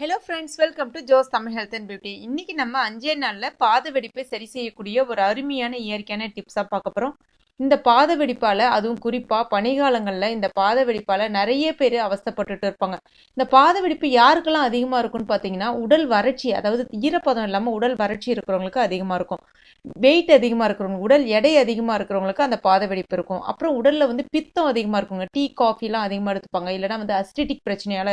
Hello friends welcome to Jose Tamil health and beauty இன்னைக்கு நம்ம அஞ்சே நாளில் பாத வெடிப்பை சரி செய்யக்கூடிய ஒரு அருமையான இயற்கையான டிப்ஸாக பார்க்க போகிறோம் இந்த பாத வெடிப்பால் அதுவும் குறிப்பாக பனிகாலங்களில் இந்த பாத வெடிப்பால் நிறைய பேர் அவஸ்தப்பட்டுட்டு இருப்பாங்க. இந்த பாத வெடிப்பு யாருக்கெல்லாம் அதிகமாக இருக்கும்னு பார்த்தீங்கன்னா உடல் வறட்சி அதாவது ஈரப்பதம் இல்லாமல் உடல் வறட்சி இருக்கிறவங்களுக்கு அதிகமாக இருக்கும். வெயிட் அதிகமாக இருக்கிறவங்க உடல் எடை அதிகமாக இருக்கிறவங்களுக்கு அந்த பாத வெடிப்பு இருக்கும். அப்புறம் உடலில் வந்து பித்தம் அதிகமாக இருக்குங்க. டீ காஃபிலாம் அதிகமாக எடுத்துப்பாங்க. இல்லைனா வந்து அஸ்டிட்டிக் பிரச்சனையால்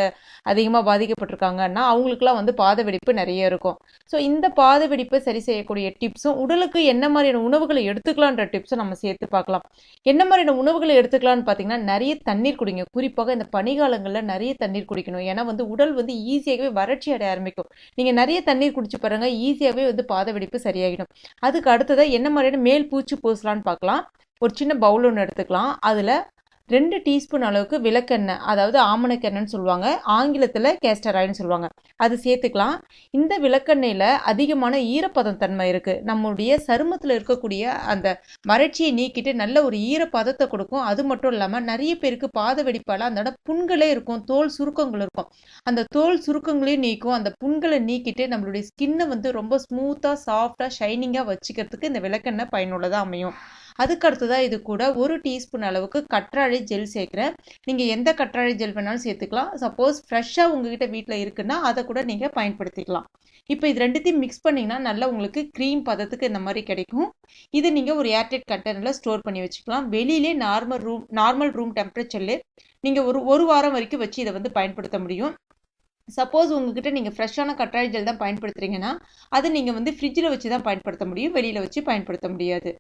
அதிகமாக பாதிக்கப்பட்டிருக்காங்கன்னா அவங்களுக்குலாம் வந்து பாத வெடிப்பு நிறைய இருக்கும். ஸோ இந்த பாத வெடிப்பை சரி செய்யக்கூடிய டிப்ஸும் உடலுக்கு என்ன மாதிரியான உணவுகளை எடுத்துக்கலான்ற டிப்ஸும் நம்ம சேர்த்து பார்க்கலாம். என்ன மாதிரியான உணவுகளை எடுத்துக்கலாம்னு பார்த்தீங்கன்னா நிறைய தண்ணீர் குடிங்க. குறிப்பாக இந்த பனிகாலங்களில் நிறைய தண்ணீர் குடிக்கணும். ஏன்னா வந்து உடல் வந்து ஈஸியாகவே வறட்சி அடைய ஆரம்பிக்கும். நீங்கள் நிறைய தண்ணீர் குடிச்சு பாருங்க ஈஸியாகவே வந்து பாத வெடிப்பு சரியாகிடும் அதுக்கு அடுத்ததாக என்ன மாதிரியான மேல் பூச்சி பூசலான்னு பார்க்கலாம். ஒரு சின்ன பவுல் ஒன்று எடுத்துக்கலாம். அதில் ரெண்டு டீஸ்பூன் அளவுக்கு விளக்கெண்ணெய் அதாவது ஆமணக்கெண்ணெய்னு சொல்லுவாங்க ஆங்கிலத்தில் கேஸ்டர் சொல்லுவாங்க. அது சேர்த்துக்கலாம். இந்த விளக்கெண்ணெயில் அதிகமான ஈரப்பதம் தன்மை இருக்குது நம்மளுடைய சருமத்தில் இருக்கக்கூடிய அந்த வறட்சியை நீக்கிட்டு நல்ல ஒரு ஈரப்பதத்தை கொடுக்கும். அது மட்டும் இல்லாமல் நிறைய பேருக்கு பாத வெடிப்பால் அந்த புண்களே இருக்கும். தோல் சுருக்கங்கள் இருக்கும். அந்த தோல் சுருக்கங்களையும் நீக்கும். அந்த புண்களை நீக்கிட்டு நம்மளுடைய ஸ்கின்னை வந்து ரொம்ப ஸ்மூத்தாக சாஃப்டாக ஷைனிங்காக வச்சுக்கிறதுக்கு இந்த விளக்கெண்ணெய் பயனுள்ளதாக அமையும். அதுக்கு அடுத்ததாக இது கூட ஒரு டீஸ்பூன் அளவுக்கு கற்றாழை ஜெல் சேர்க்குறேன். நீங்கள் எந்த கற்றாழை ஜெல் வேணாலும் சேர்த்துக்கலாம். சப்போஸ் ஃப்ரெஷ்ஷாக உங்ககிட்ட வீட்டில் இருக்குன்னா அதை கூட நீங்கள் பயன்படுத்திக்கலாம். இப்போ இது ரெண்டுத்தையும் மிக்ஸ் பண்ணிங்கன்னா நல்லா உங்களுக்கு க்ரீம் பதத்துக்கு இந்த மாதிரி கிடைக்கும். இது நீங்கள் ஒரு ஏர்டெட் கண்டெய்னரில் ஸ்டோர் பண்ணி வச்சுக்கலாம். வெளியிலே நார்மல் ரூம் நார்மல் ரூம் டெம்பரேச்சர்லேயே நீங்கள் ஒரு ஒரு வாரம் வரைக்கும் வச்சு இதை வந்து பயன்படுத்த முடியும். சப்போஸ் உங்ககிட்ட நீங்கள் ஃப்ரெஷ்ஷான கற்றாழை ஜெல் தான் பயன்படுத்துகிறீங்கன்னா அதை நீங்கள் வந்து ஃப்ரிட்ஜில் வச்சு தான் பயன்படுத்த முடியும். வெளியில் வச்சு பயன்படுத்த முடியாது.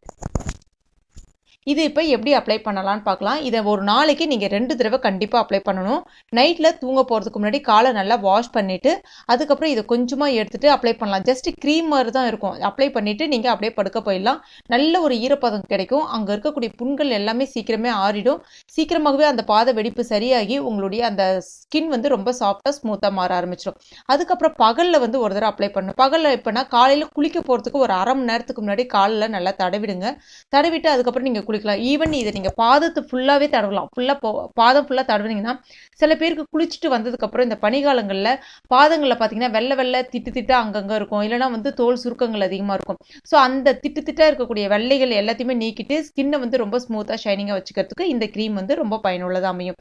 இது இப்போ எப்படி அப்ளை பண்ணலான்னு பார்க்கலாம். இதை ஒரு நாளைக்கு நீங்கள் ரெண்டு தடவை கண்டிப்பாக அப்ளை பண்ணணும். நைட்டில் தூங்க போகிறதுக்கு முன்னாடி காலை நல்லா வாஷ் பண்ணிவிட்டு அதுக்கப்புறம் இதை கொஞ்சமாக எடுத்துகிட்டு அப்ளை பண்ணலாம். ஜஸ்ட் க்ரீம் மாதிரி தான் இருக்கும். அப்ளை பண்ணிவிட்டு நீங்கள் அப்படியே படுக்க போயிடலாம். நல்ல ஒரு ஈரப்பதம் கிடைக்கும். அங்கே இருக்கக்கூடிய புண்கள் எல்லாமே சீக்கிரமே ஆறிடும். சீக்கிரமாகவே அந்த பாத வெடிப்பு சரியாகி உங்களுடைய அந்த ஸ்கின் வந்து ரொம்ப சாஃப்டாக ஸ்மூத்தாக மாற ஆரம்பிச்சிடும். அதுக்கப்புறம் பகலில் வந்து ஒரு தடவை அப்ளை பண்ணணும். பகலில் எப்போனா காலையில் குளிக்க போகிறதுக்கு ஒரு அரை மணி நேரத்துக்கு முன்னாடி காலில் நல்லா தடவிடுங்க. தடவிட்டு அதுக்கப்புறம் நீங்கள் குளிக்கலாம். ஈவன் இதை நீங்கள் பாதத்தை ஃபுல்லாகவே தடவலாம். ஃபுல்லாக போ பாதம் ஃபுல்லாக தடவுனீங்கன்னா சில பேருக்கு குளிச்சுட்டு வந்ததுக்கப்புறம் இந்த பனிகாலங்களில் பாதங்களில் பார்த்தீங்கன்னா வெள்ளை வெள்ளை திட்டு திட்டு அங்கங்கே இருக்கும். இல்லைனா வந்து தோல் சுருக்கங்கள் அதிகமாக இருக்கும். ஸோ அந்த திட்டு திட்டாக இருக்கக்கூடிய வெள்ளைகள் எல்லாத்தையுமே நீக்கிட்டு ஸ்கின்னை வந்து ரொம்ப ஸ்மூத்தாக ஷைனிங்காக வச்சுக்கிறதுக்கு இந்த க்ரீம் வந்து ரொம்ப பயனுள்ளதாக அமையும்.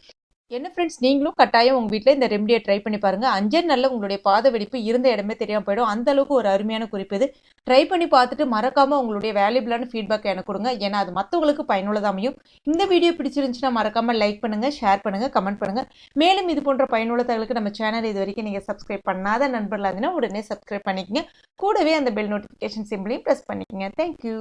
என்ன ஃப்ரெண்ட்ஸ் நீங்களும் கட்டாயம் உங்கள் வீட்டில் இந்த ரெமடியை ட்ரை பண்ணி பாருங்கள் அஞ்சே நாளில் உங்களுடைய பாத வெடிப்பு இருந்த இடமே தெரியாமல் போயிடும். அந்த அளவுக்கு ஒரு அருமையான குறிப்பு இது. ட்ரை பண்ணி பார்த்துட்டு மறக்காமல் உங்களுடைய வேல்யூபிளான ஃபீட்பேக் எனக்கு கொடுங்க. ஏன்னா அது மற்றவங்களுக்கு பயனுள்ளதாக அமையும். இந்த வீடியோ பிடிச்சிருந்துச்சுன்னா மறக்காமல் லைக் பண்ணுங்கள் ஷேர் பண்ணுங்கள் கமெண்ட் பண்ணுங்கள் மேலும் இது போன்ற பயனுள்ள தகவலுக்கு நம்ம சேனல் இது வரைக்கும் நீங்கள் சப்ஸ்கிரைப் பண்ணாத நண்பர்களாக இருந்தீங்கன்னா உடனே சப்ஸ்கிரைப் பண்ணிக்கங்க. கூடவே அந்த பெல் நோட்டிஃபிகேஷன் சிம்பிளையும் ப்ரெஸ் பண்ணிக்கங்க. Thank you